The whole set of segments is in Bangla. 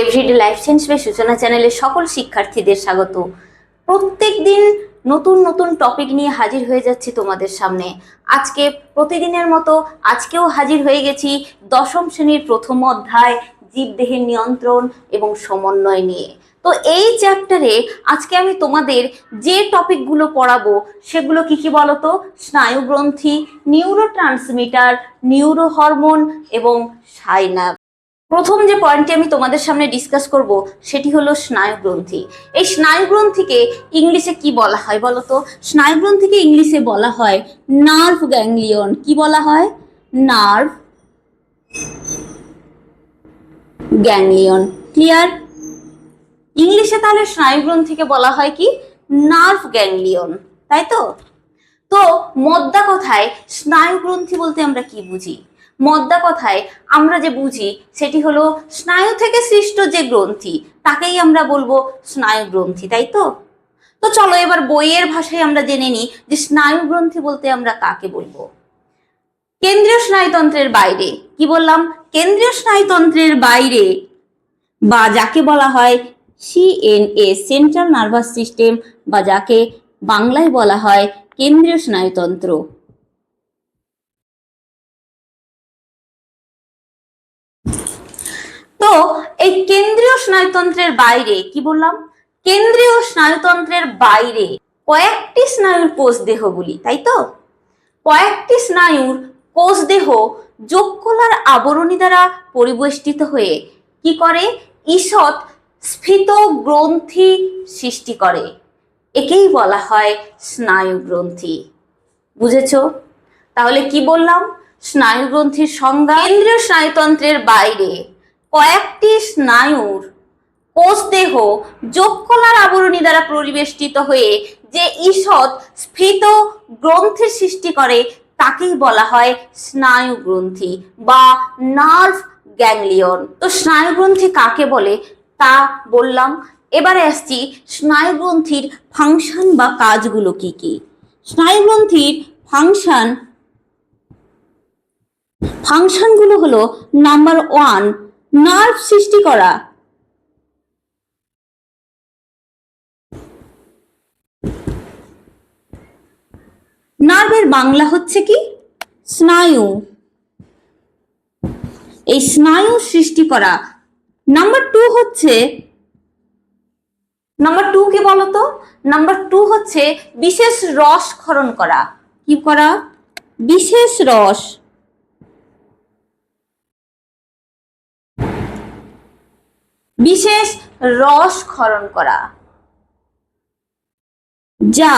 এভরিডে লাইফ বাই সূচনা চ্যানেলে সকল শিক্ষার্থীদের স্বাগত। প্রত্যেক দিন নতুন নতুন টপিক নিয়ে হাজির হয়ে যাচ্ছি তোমাদের সামনে। আজকে প্রতিদিনের মতো আজকেও হাজির হয়ে গেছি দশম শ্রেণির প্রথম অধ্যায় জীবদেহের নিয়ন্ত্রণ এবং সমন্বয় নিয়ে। তো এই চ্যাপ্টারে আজকে আমি তোমাদের যে টপিকগুলো পড়াবো সেগুলো কি কি বলতো? স্নায়ুগ্রন্থি নিউরো ট্রান্সমিটার নিউরো হরমোন এবং সাইনাপ প্রথম যে পয়েন্টটি আমি তোমাদের সামনে ডিসকাস করব, সেটি হলো স্নায়ুগ্রন্থি এই স্নায়ুগ্রন্থিকে ইংলিশে কি বলা হয় বলো তো স্নায়ুগ্রন্থিকে ইংলিশে বলা হয় নার্ভ গ্যাংলিয়ন কি বলা হয়? নার্ভ গ্যাংলিয়ন ক্লিয়ার ইংলিশে তাহলে স্নায়ুগ্রন্থিকে বলা হয় কি? নার্ভ গ্যাংলিয়ন তাই তো? তো মদ্দা কথায় স্নায়ুগ্রন্থি বলতে আমরা কি বুঝি? মদ্দা কথায় আমরা যে বুঝি সেটি হলো স্নায়ু থেকে সৃষ্ট যে গ্রন্থি, তাকেই আমরা বলব স্নায়ু গ্রন্থি, তাই তো? তো চলো এবার বইয়ের ভাষায় আমরা জেনে নিই যে স্নায়ু গ্রন্থি বলতে আমরা কাকে বলব। কেন্দ্রীয় স্নায়ুতন্ত্রের বাইরে, কি বললাম? কেন্দ্রীয় স্নায়ুতন্ত্রের বাইরে বা যাকে বলা হয় সিএনএ সেন্ট্রাল নার্ভাস সিস্টেম, বা যাকে বাংলায় বলা হয় কেন্দ্রীয় স্নায়ুতন্ত্র। এই কেন্দ্রীয় স্নায়ুতন্ত্রের বাইরে, কি বললাম? কেন্দ্রীয় স্নায়ুতন্ত্রের বাইরে কয়েকটি স্নায়ুর কোষ দেহগুলি, তাই তো? কয়েকটি স্নায়ুর কোষ দেহ যোগকলার আবরণী দ্বারা পরিবেষ্টিত হয়ে কি করে? ঈষৎ স্ফীত গ্রন্থি সৃষ্টি করে। একেই বলা হয় স্নায়ু গ্রন্থি। বুঝেছ? তাহলে কি বললাম? স্নায়ু গ্রন্থির সংজ্ঞা কেন্দ্রীয় স্নায়ুতন্ত্রের বাইরে কয়েকটি স্নায়ুর কোষ দেহ যোগকলার আবরণী দ্বারা পরিবেষ্টিত হয়ে যে ঈষৎ স্ফীত গ্রন্থির সৃষ্টি করে, তাকেই বলা হয় স্নায়ু গ্রন্থি বা নার্ভ গ্যাংলিয়ন। তো স্নায়ু গ্রন্থি কাকে বলে? তা বললাম। এবারে আসছি স্নায়ু গ্রন্থির ফাংশন বা কাজগুলো কি কি? স্নায়ু গ্রন্থির ফাংশন, ফাংশনগুলো হলো নাম্বার ওয়ান নার্ভ সৃষ্টি করা। নার্ভের বাংলা হচ্ছে কি? স্নায়ু। এই স্নায়ু সৃষ্টি করা। নাম্বার টু হচ্ছে, নাম্বার টু কি বলতো নাম্বার টু হচ্ছে বিশেষ রস ক্ষরণ করা। কি করা? বিশেষ রস। বিশেষ রস ক্ষরণ করা, যা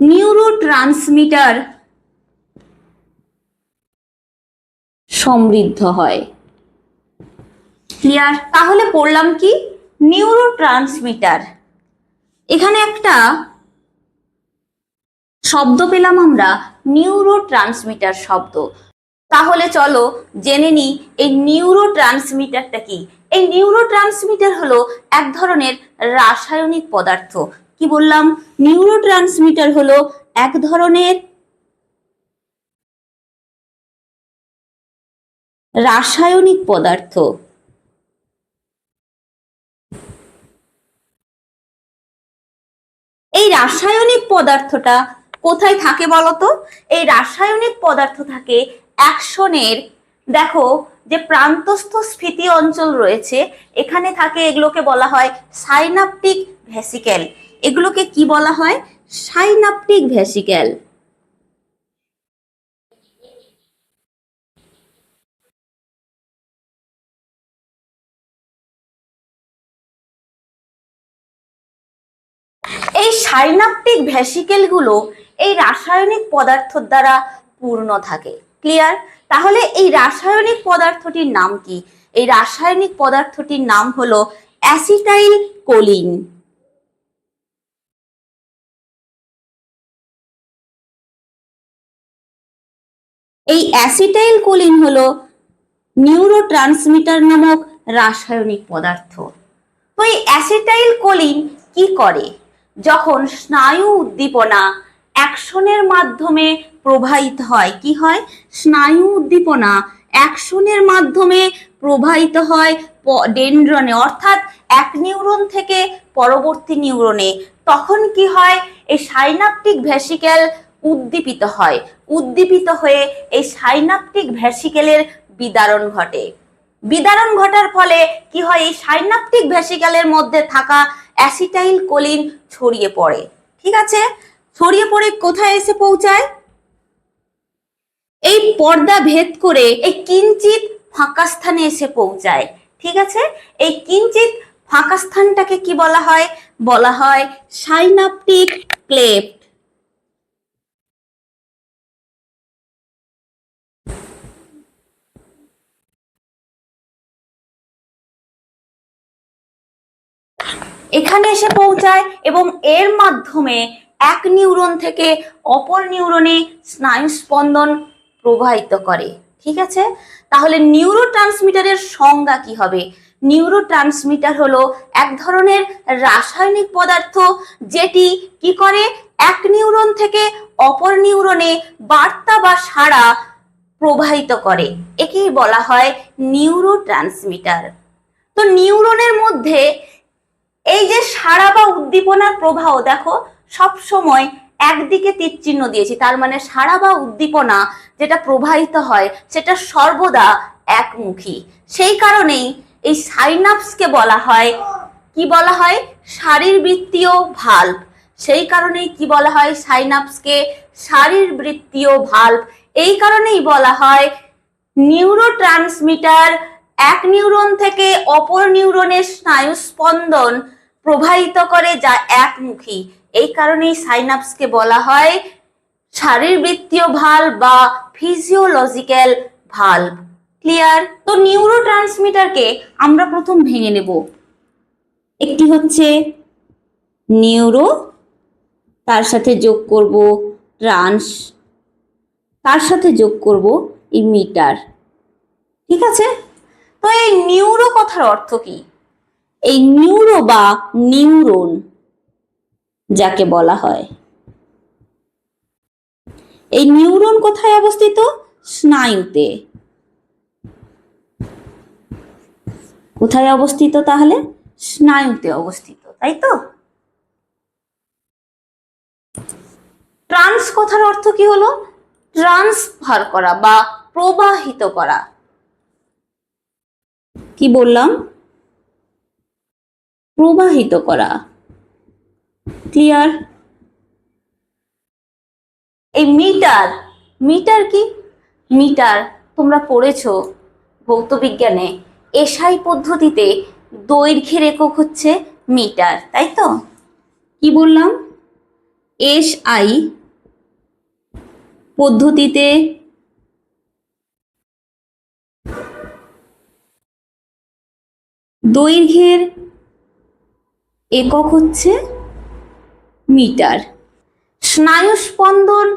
নিউরো ট্রান্সমিটার সমৃদ্ধ হয়। ক্লিয়ার তাহলে পড়লাম কি? নিউরো ট্রান্সমিটার এখানে একটা শব্দ পেলাম আমরা। নিউরো ট্রান্সমিটার শব্দ। তাহলে চলো জেনে নিই, এই নিউরো ট্রান্সমিটারটা কি? এই নিউরো ট্রান্সমিটার হলো এক ধরনের রাসায়নিক পদার্থ। কি বললাম? নিউরো ট্রান্সমিটার হলো এক ধরনের রাসায়নিক পদার্থ। এই রাসায়নিক পদার্থটা কোথায় থাকে বলতো? এই রাসায়নিক পদার্থ থাকে অ্যাকশনের। দেখো যে প্রান্তস্থ স্ফীতি অঞ্চল রয়েছে, এখানে থাকে এগুলোকে বলা হয় সাইনাপটিক ভ্যাসিক্যাল এগুলোকে কি বলা হয়? সাইনাপটিক ভ্যাসিক্যাল এই সাইনাপটিক ভ্যাসিকেলগুলো এই রাসায়নিক পদার্থর দ্বারা পূর্ণ থাকে। ক্লিয়ার তাহলে এই রাসায়নিক পদার্থটির নাম কি? এই রাসায়নিক পদার্থটির নাম হলো অ্যাসিটাইল কোলিন এই অ্যাসিটাইল কোলিন হলো নিউরো ট্রান্সমিটার নামক রাসায়নিক পদার্থ। তো এই অ্যাসিটাইল কোলিন কি করে? যখন স্নায়ু উদ্দীপনা অ্যাকশনের মাধ্যমে প্রবাহিত হয়। কি হয়? স্নায়ু উদ্দীপনা অ্যাকশনের মাধ্যমে প্রবাহিত হয় ডেন্ড্রনে, অর্থাৎ এক নিউরন থেকে পরবর্তী নিউরনে। তখন কি হয়? এই সাইনাপটিক ভ্যাসিক্যাল উদ্দীপিত হয়। উদ্দীপিত হয়ে এই সাইনাপটিক ভ্যাসিকেলের বিদারণ ঘটে। বিদারণ ঘটার ফলে কি হয়? এই সাইনাপটিক ভ্যাসিক্যালের মধ্যে থাকা অ্যাসিটাইল কোলিন ছড়িয়ে পড়ে। ঠিক আছে? ছড়িয়ে পড়ে কোথায় এসে পৌঁছায়? এই পর্দা ভেদ করে এই কিঞ্চিত ফাঁকা স্থানে এসে পৌঁছায়, ঠিক আছে? এই কিঞ্চিত ফাঁকা স্থানটাকে কি বলা হয়? বলা হয় সাইনাপটিক ক্লেফট এখানে এসে পৌঁছায় এবং এর মাধ্যমে এক নিউরন থেকে অপর নিউরনে স্নায়ু স্পন্দন প্রবাহিত করে, ঠিক আছে? তাহলে নিউরো ট্রান্সমিটারের সংজ্ঞা কি হবে? নিউরো ট্রান্সমিটার হলো এক ধরনের রাসায়নিক পদার্থ যেটি কি করে? এক নিউরন থেকে অপর নিউরনে বার্তা বা সাড়া প্রবাহিত করে, একেই বলা হয় নিউরো ট্রান্সমিটার তো নিউরনের মধ্যে এই যে সাড়া বা উদ্দীপনার প্রবাহ, দেখো সব সময় একদিকে তীর চিহ্ন দিয়েছি। তার মানে সারা বা উদ্দীপনা যেটা প্রবাহিত হয়, সেটা সর্বদা একমুখী। সেই কারণেই এই সাইনাপসকে বলা হয়, কি বলা হয়? শারীরবৃত্তীয় ভাল্ব সেই কারণেই কি বলা হয় সাইনাপসকে? শারীরবৃত্তীয় ভাল্ব এই কারণেই বলা হয় নিউরো ট্রান্সমিটার এক নিউরন থেকে অপর নিউরনের স্নায়ু স্পন্দন প্রবাহিত করে যা একমুখী। এই কারণেই সাইনাপসকে বলা হয় শারীরবৃত্তীয় ভাল্ব বা ফিজিওলজিক্যাল ভালো ক্লিয়ার তো নিউরো ট্রান্সমিটারকে আমরা প্রথম ভেঙে নেব। একটি হচ্ছে নিউরো তার সাথে যোগ করব ট্রান্স তার সাথে যোগ করব এই মিটার ঠিক আছে? তো এই নিউরো কথার অর্থ কি? এই নিউরো বা নিউরন যাকে বলা হয়। এই নিউরন কোথায় অবস্থিত? স্নায়ুতে। কোথায় অবস্থিত তাহলে? স্নায়ুতে অবস্থিত, তাই তো? ট্রান্স কথার অর্থ কি হলো? ট্রান্সফার করা বা প্রবাহিত করা। কি বললাম? প্রবাহিত করা। ক্লিয়ার এই মিটার মিটার কি? মিটার, তোমরা পড়েছো ভৌত বিজ্ঞানে। এসআই পদ্ধতিতে দৈর্ঘ্যের একক হচ্ছে মিটার, তাই তো? কি বললাম? এস আই পদ্ধতিতে দৈর্ঘ্যের একক হচ্ছে মিটার। স্নায়ু স্পন্দন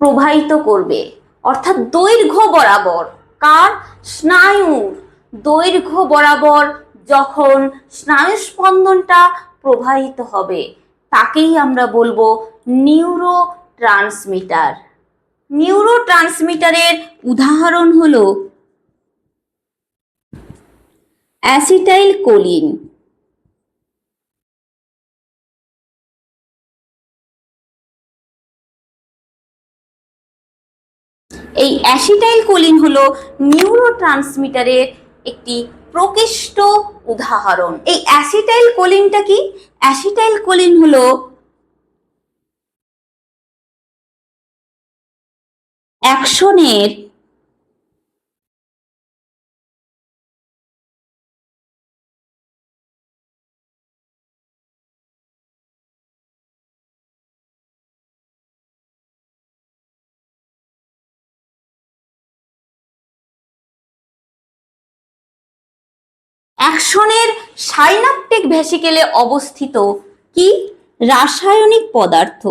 প্রবাহিত করবে, অর্থাৎ দৈর্ঘ্য বরাবর। কার? স্নায়ুর। দৈর্ঘ্য বরাবর যখন স্নায়ু স্পন্দনটা প্রবাহিত হবে, তাকেই আমরা বলব নিউরো ট্রান্সমিটার নিউরো ট্রান্সমিটারের উদাহরণ হলো অ্যাসিটাইল কোলিন। এই অ্যাসিটাইল কোলিন হলো নিউরো ট্রান্সমিটারের একটি প্রকৃষ্ট উদাহরণ। এই অ্যাসিটাইল কোলিনটা কি? অ্যাসিটাইল কোলিন হলো অ্যাকশনের অ্যাকশনের সাইনাপটিক ভেসিকেলে অবস্থিত কি রাসায়নিক পদার্থ?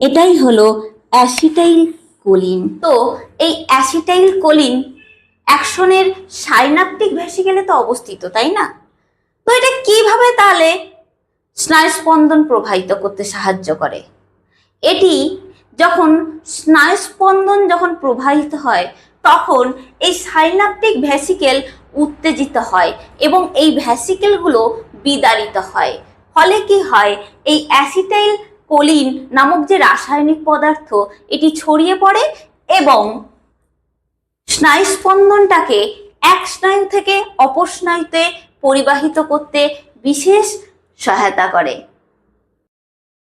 এটাই হলো অ্যাসিটাইল কোলিন তো এই অ্যাসিটাইল কোলিন অ্যাকশনের সাইনাপটিক ভ্যাসিকেলে তো অবস্থিত, তাই না? তো এটা কীভাবে তাহলে স্নায়ুস্পন্দন প্রবাহিত করতে সাহায্য করে? এটি যখন স্নায়ুস্পন্দন যখন প্রবাহিত হয়, তখন এই সাইনাপটিক ভ্যাসিকেল উত্তেজিত হয় এবং এই ভ্যাসিকেলগুলো বিদারিত হয়। ফলে কি হয়? এই অ্যাসিটাইল কোলিন নামক যে রাসায়নিক পদার্থ, এটি ছড়িয়ে পড়ে এবং স্নায়ুস্পন্দনটাকে এক স্নায়ু থেকে অপর স্নায়ুতে পরিবাহিত করতে বিশেষ সহায়তা করে।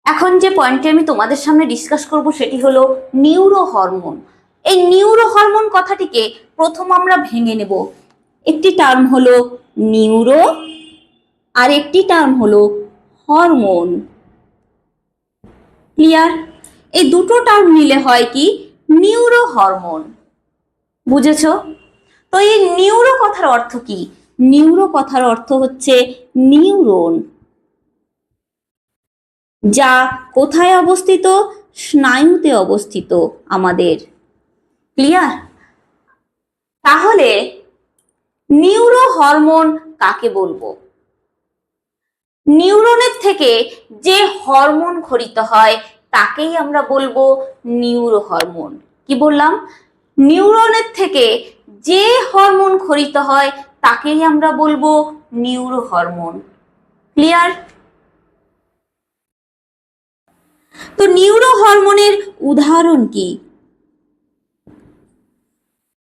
এখন যে পয়েন্টটি আমি তোমাদের সামনে ডিসকাস করব সেটি হলো নিউরো হরমোন এই নিউরো হরমোন কথাটিকে প্রথম আমরা ভেঙে নেব। একটি টার্ম হলো নিউরো আর একটি টার্ম হলো হরমোন ক্লিয়ার এই দুটো টার্ম মিলে হয় কি? নিউরো হরমোন বুঝেছ? তো এই নিউরো কথার অর্থ কি? নিউরো কথার অর্থ হচ্ছে নিউরন যা কোথায় অবস্থিত? স্নায়ুতে অবস্থিত আমাদের। ক্লিয়ার? তাহলে নিউরো হরমোন কাকে বলব? নিউরনের থেকে যে হরমোন খরিত হয়, তাকেই আমরা বলব নিউরো হরমোন কি বললাম? নিউরনের থেকে যে হরমোন খরিত হয়, তাকেই আমরা বলব নিউরো হরমোন ক্লিয়ার? তো নিউরো হরমোনের উদাহরণ কি?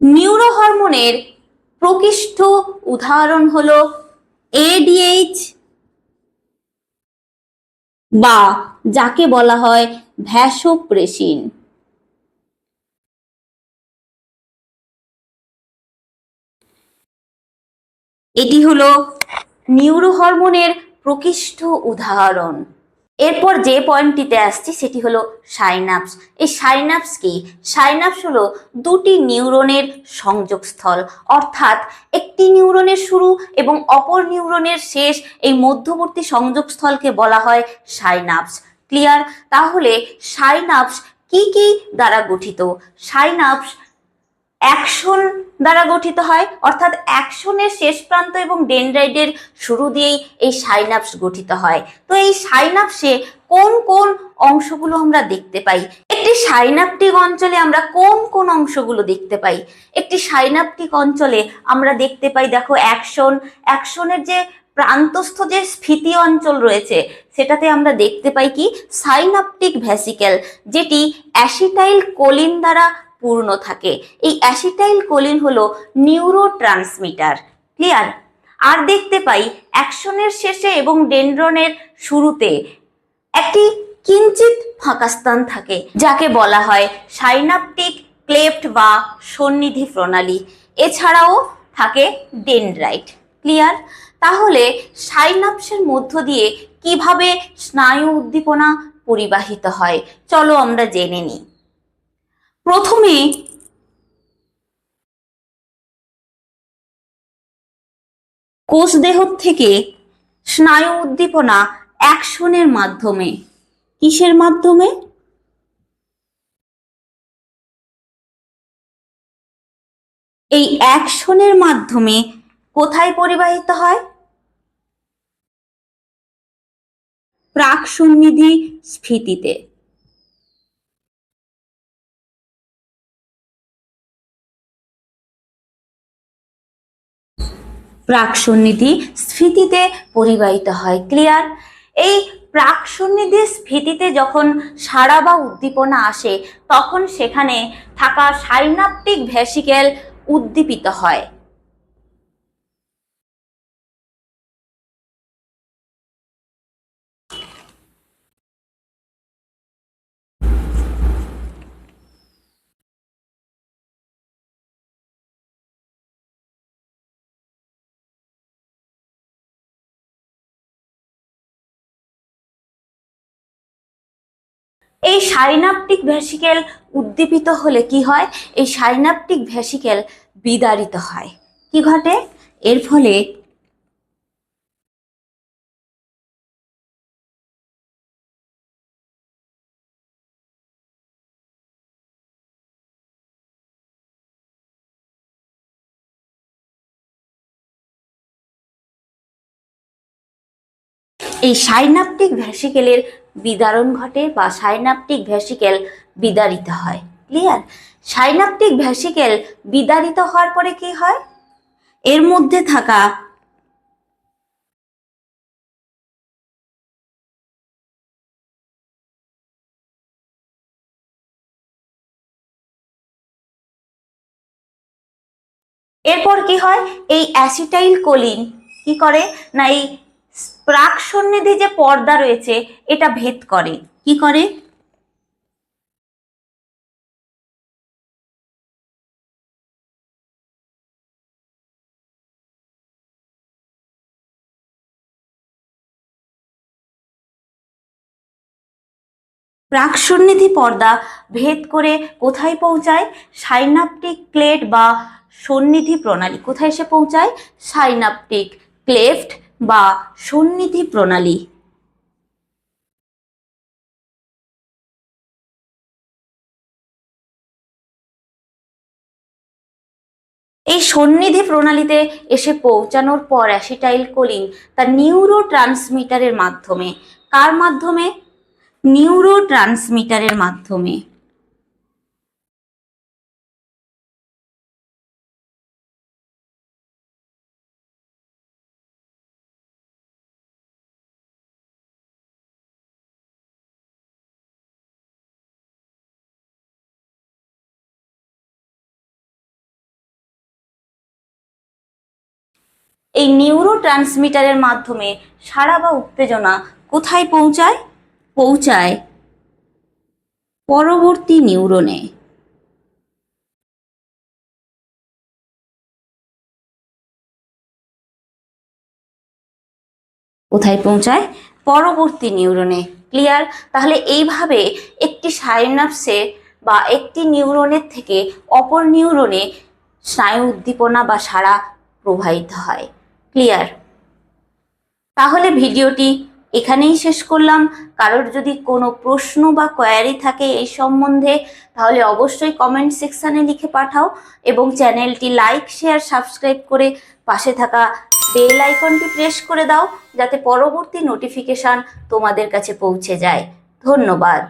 নিউরো হরমোনের প্রকৃষ্ট উদাহরণ হলো এডিএইচ বা যাকে বলা হয় ভ্যাসোপ্রেসিন। এটি হলো নিউরো হরমোনের প্রকৃষ্ট উদাহরণ। এরপর যে পয়েন্টটিতে আসছি সেটি হলো সাইনাপস। এই সাইনাপস কি? সাইনাপস হলো দুটি নিউরনের সংযোগস্থল। অর্থাৎ একটি নিউরনের শুরু এবং অপর নিউরনের শেষ এই মধ্যবর্তী সংযোগস্থলকে বলা হয় সাইনাপস। ক্লিয়ার? তাহলে সাইনাপস কি কি দ্বারা গঠিত? সাইনাপস অ্যাকশন দ্বারা গঠিত হয়। অর্থাৎ অ্যাকশনের শেষ প্রান্ত এবং ডেনড্রাইডের শুরু দিয়েই এই সাইনাপস গঠিত হয়। তো এই সাইনাপসে কোন কোন অংশগুলো আমরা দেখতে পাই? একটি সাইনাপটিক অঞ্চলে আমরা কোন কোন অংশগুলো দেখতে পাই? একটি সাইনাপটিক অঞ্চলে আমরা দেখতে পাই, দেখো, অ্যাকশন। অ্যাকশনের যে প্রান্তস্থ যে স্ফীতি অঞ্চল রয়েছে, সেটাতে আমরা দেখতে পাই কি? সাইনাপটিক ভ্যাসিকেল যেটি অ্যাসিটাইল কোলিন দ্বারা পূর্ণ থাকে। এই অ্যাসিটাইল কোলিন হলো নিউরো ট্রান্সমিটার ক্লিয়ার? আর দেখতে পাই অ্যাকশনের শেষে এবং ডেনড্রনের শুরুতে একটি কিঞ্চিত ফাঁকা স্থান থাকে, যাকে বলা হয় সাইনাপটিক ক্লেফট বা সন্নিধি প্রণালী। এছাড়াও থাকে ডেনড্রাইট। ক্লিয়ার? তাহলে সাইনাপসের মধ্য দিয়ে কীভাবে স্নায়ু উদ্দীপনা পরিবাহিত হয়? চলো আমরা জেনে নিই। প্রথমে কোষ দেহ থেকে স্নায়ু উদ্দীপনা অ্যাকশনের মাধ্যমে। কিসের মাধ্যমে? এই অ্যাকশনের মাধ্যমে কোথায় পরিবাহিত হয়? প্রাক সন্নিধি স্ফীতিতে। প্রাক সন্নিধি স্ফীতিতে পরিবাহিত হয়। ক্লিয়ার? এই প্রাক সন্নিধি স্ফীতিতে যখন সাড়া বা উদ্দীপনা আসে, তখন সেখানে থাকা সাইনাপটিক ভ্যাসিকেল উদ্দীপিত হয়। এই সাইনাপটিক ভ্যাসিকেল উদ্দীপিত হলে কি হয়? এই সাইনাপটিক ভ্যাসিকেল বিদারিত হয়। কি ঘটে? এর ফলে এই সাইনাপটিক ভ্যাসিকেলের বিদারণ ঘটে বা সাইনাপটিক ভ্যাসিকেল বিদারিত হয়। ক্লিয়ার? সাইনাপটিক ভ্যাসিকেল বিদারিত হওয়ার পরে কি হয়? এর মধ্যে থাকা এরপর কি হয়? এই অ্যাসিটাইল কোলিন কি করে? না, এই প্রাক সন্নিধি যে পর্দা রয়েছে, এটা ভেদ করে। কি করে? প্রাক সন্নিধি পর্দা ভেদ করে কোথায় পৌঁছায়? সাইনাপটিক ক্লেট বা সন্নিধি প্রণালী কোথায় এসে পৌঁছায়? সাইনাপটিক ক্লেফট বা সন্নিধি প্রণালী। এই সন্নিধি প্রণালীতে এসে পৌঁছানোর পর অ্যাসিটাইল কোলিন তার নিউরো ট্রান্সমিটারের মাধ্যমে। কার মাধ্যমে? নিউরো ট্রান্সমিটারের মাধ্যমে। এই নিউরো ট্রান্সমিটারের মাধ্যমে সাড়া বা উত্তেজনা কোথায় পৌঁছায়? পৌঁছায় পরবর্তী নিউরনে। কোথায় পৌঁছায়? পরবর্তী নিউরনে। ক্লিয়ার? তাহলে এইভাবে একটি সাইনাপসে বা একটি নিউরনের থেকে অপর নিউরনে স্নায়ু উদ্দীপনা বা সারা প্রবাহিত হয়। ক্লিয়ার তাহলে ভিডিওটি এখানেই শেষ করলাম। কারোর যদি কোনো প্রশ্ন বা কোয়ারি থাকে এই সম্বন্ধে, তাহলে অবশ্যই কমেন্ট সেকশানে লিখে পাঠাও এবং চ্যানেলটি লাইক শেয়ার সাবস্ক্রাইব করে পাশে থাকা বেল আইকনটি প্রেস করে দাও, যাতে পরবর্তী নোটিফিকেশান তোমাদের কাছে পৌঁছে যায়। ধন্যবাদ।